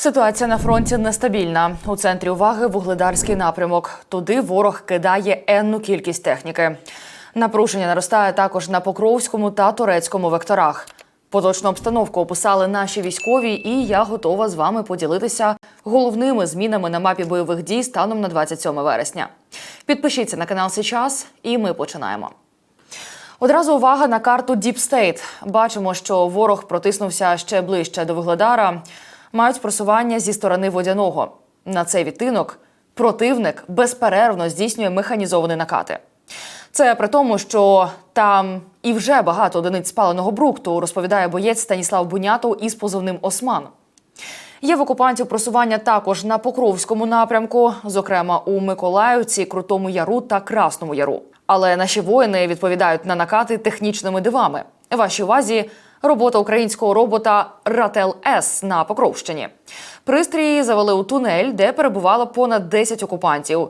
Ситуація на фронті нестабільна. У центрі уваги вугледарський напрямок. Туди ворог кидає енну кількість техніки. Напруження наростає також на Покровському та Турецькому векторах. Поточну обстановку описали наші військові, і я готова з вами поділитися головними змінами на мапі бойових дій станом на 27 вересня. Підпишіться на канал Сейчас, і ми починаємо. Одразу увага на карту State. Бачимо, що ворог протиснувся ще ближче до Вугледара. Мають просування зі сторони водяного. На цей відтинок противник безперервно здійснює механізовані накати. Це при тому, що там і вже багато одиниць спаленого брукту, розповідає боєць Станіслав Бунятов із позивним Осман. Є в окупантів просування також на Покровському напрямку, зокрема у Миколаївці, Крутому Яру та Красному Яру. Але наші воїни відповідають на накати технічними дивами. Вашій увазі робота українського робота Рател С на Покровщині. Пристрій завели у тунель, де перебувало понад 10 окупантів.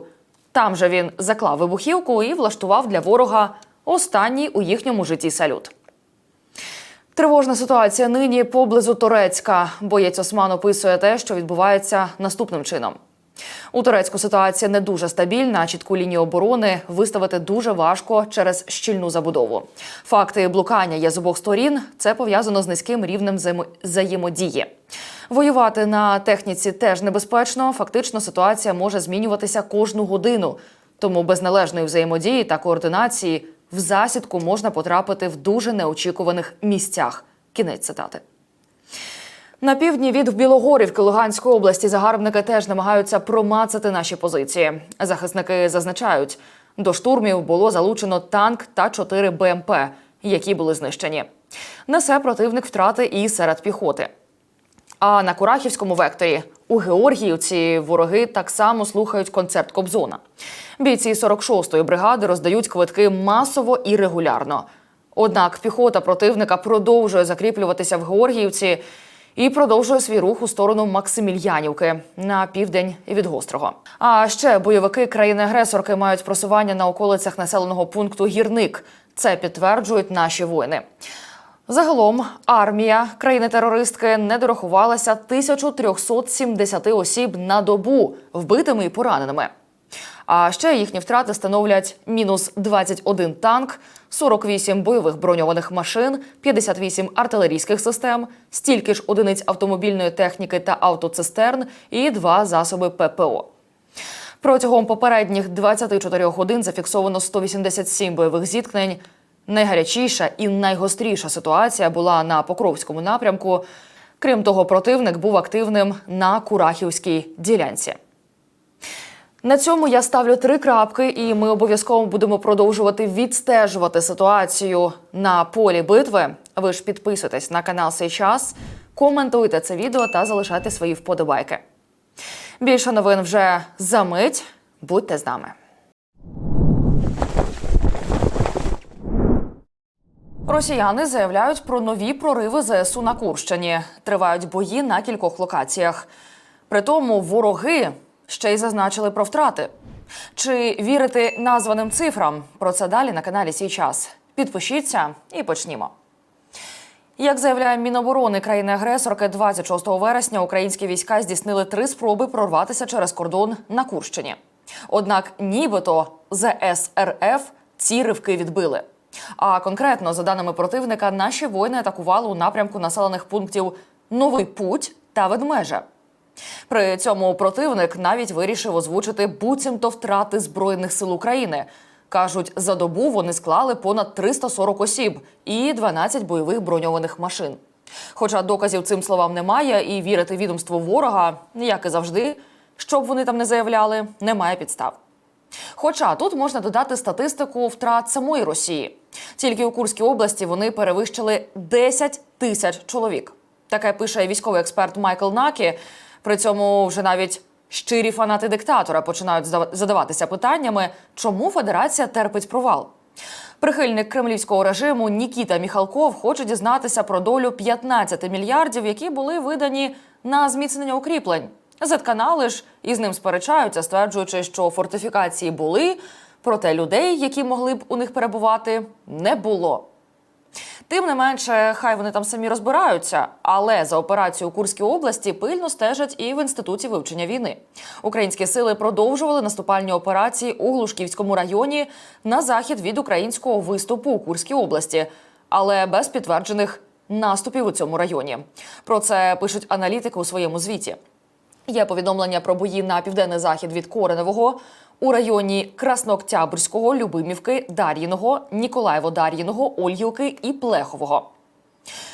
Там же він заклав вибухівку і влаштував для ворога останній у їхньому житті салют. Тривожна ситуація нині поблизу Турецька. Боєць Осман описує те, що відбувається наступним чином. У Турецьку ситуація не дуже стабільна, чітку лінію оборони виставити дуже важко через щільну забудову. Факти блукання є з обох сторін. Це пов'язано з низьким рівнем взаємодії. Воювати на техніці теж небезпечно. Фактично, ситуація може змінюватися кожну годину. Тому без належної взаємодії та координації в засідку можна потрапити в дуже неочікуваних місцях. Кінець цитати. На півдні від Білогорівки Луганської області загарбники теж намагаються промацати наші позиції. Захисники зазначають, до штурмів було залучено танк та 4 БМП, які були знищені. Несе противник втрати і серед піхоти. А на Курахівському векторі у Георгіївці вороги так само слухають концерт Кобзона. Бійці 46-ї бригади роздають квитки масово і регулярно. Однак піхота противника продовжує закріплюватися в Георгіївці і продовжує свій рух у сторону Максимільянівки на південь від гострого. А ще бойовики країни-агресорки мають просування на околицях населеного пункту Гірник. Це підтверджують наші воїни. Загалом армія країни-терористки не дорахувалася 1370 осіб на добу вбитими і пораненими. А ще їхні втрати становлять мінус 21 танк, 48 бойових броньованих машин, 58 артилерійських систем, стільки ж одиниць автомобільної техніки та автоцистерн і два засоби ППО. Протягом попередніх 24 годин зафіксовано 187 бойових зіткнень. Найгарячіша і найгостріша ситуація була на Покровському напрямку. Крім того, противник був активним на Курахівській ділянці. На цьому я ставлю три крапки, і ми обов'язково будемо продовжувати відстежувати ситуацію на полі битви. Ви ж підписуйтесь на канал «Сей час», коментуйте це відео та залишайте свої вподобайки. Більше новин вже за мить. Будьте з нами. Росіяни заявляють про нові прориви ЗСУ на Курщині. Тривають бої на кількох локаціях. Притому вороги ще й зазначили про втрати. Чи вірити названим цифрам? Про це далі на каналі Сій час. Підпишіться і почнімо. Як заявляє Міноборони країни-агресорки, 26 вересня українські війська здійснили три спроби прорватися через кордон на Курщині. Однак, нібито ЗС РФ ці ривки відбили. А конкретно, за даними противника, наші воїни атакували у напрямку населених пунктів Новий Путь та Ведмежа. При цьому противник навіть вирішив озвучити буцімто втрати збройних сил України. Кажуть, за добу вони склали понад 340 осіб і 12 бойових броньованих машин. Хоча доказів цим словам немає, і вірити відомству ворога, як і завжди, щоб вони там не заявляли, немає підстав. Хоча тут можна додати статистику втрат самої Росії. Тільки у Курській області вони перевищили 10 тисяч чоловік. Таке пише військовий експерт Майкл Накі. При цьому вже навіть щирі фанати диктатора починають задаватися питаннями, чому Федерація терпить провал. Прихильник кремлівського режиму Нікіта Міхалков хоче дізнатися про долю 15 мільярдів, які були видані на зміцнення укріплень. Зетканали ж із ним сперечаються, стверджуючи, що фортифікації були, проте людей, які могли б у них перебувати, не було. Тим не менше, хай вони там самі розбираються. Але за операцію у Курській області пильно стежать і в інституті вивчення війни. Українські сили продовжували наступальні операції у Глушківському районі на захід від українського виступу у Курській області, але без підтверджених наступів у цьому районі. Про це пишуть аналітики у своєму звіті. Є повідомлення про бої на південний захід від Кореневого у районі Краснооктябрського, Любимівки, Дар'їного, Ніколаєво-Дар'їного, Ольгівки і Плехового.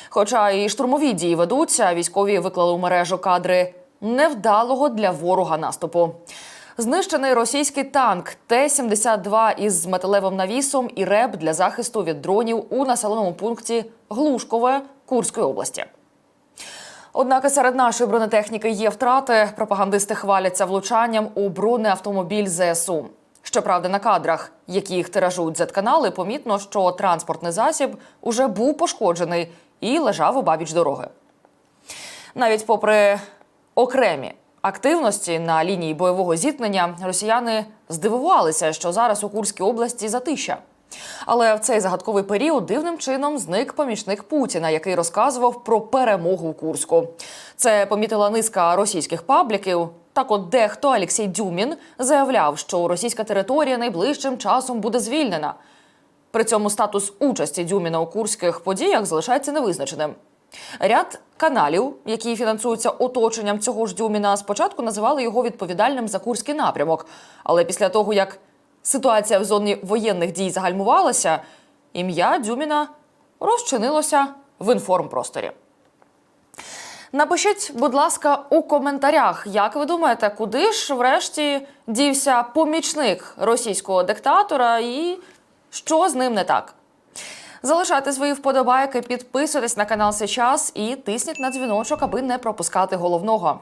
Хоча і штурмові дії ведуться, військові виклали у мережу кадри невдалого для ворога наступу. Знищений російський танк Т-72 із металевим навісом і РЕБ для захисту від дронів у населеному пункті Глушкове Курської області. Однак серед нашої бронетехніки є втрати. Пропагандисти хваляться влучанням у бронеавтомобіль ЗСУ. Щоправда, на кадрах, які їх тиражують Z-канали, помітно, що транспортний засіб уже був пошкоджений і лежав у бабіч дороги. Навіть попри окремі активності на лінії бойового зіткнення, росіяни здивувалися, що зараз у Курській області затища. Але в цей загадковий період дивним чином зник помічник Путіна, який розказував про перемогу в Курську. Це помітила низка російських пабліків. Так, от дехто Олексій Дюмін заявляв, що російська територія найближчим часом буде звільнена. При цьому статус участі Дюміна у курських подіях залишається невизначеним. Ряд каналів, які фінансуються оточенням цього ж Дюміна, спочатку називали його відповідальним за курський напрямок. Але після того, як ситуація в зоні воєнних дій загальмувалася, ім'я Дюміна розчинилося в інформпросторі. Напишіть, будь ласка, у коментарях, як ви думаєте, куди ж врешті дівся помічник російського диктатора і що з ним не так? Залишайте свої вподобайки, підписуйтесь на канал сейчас і тисніть на дзвіночок, аби не пропускати головного.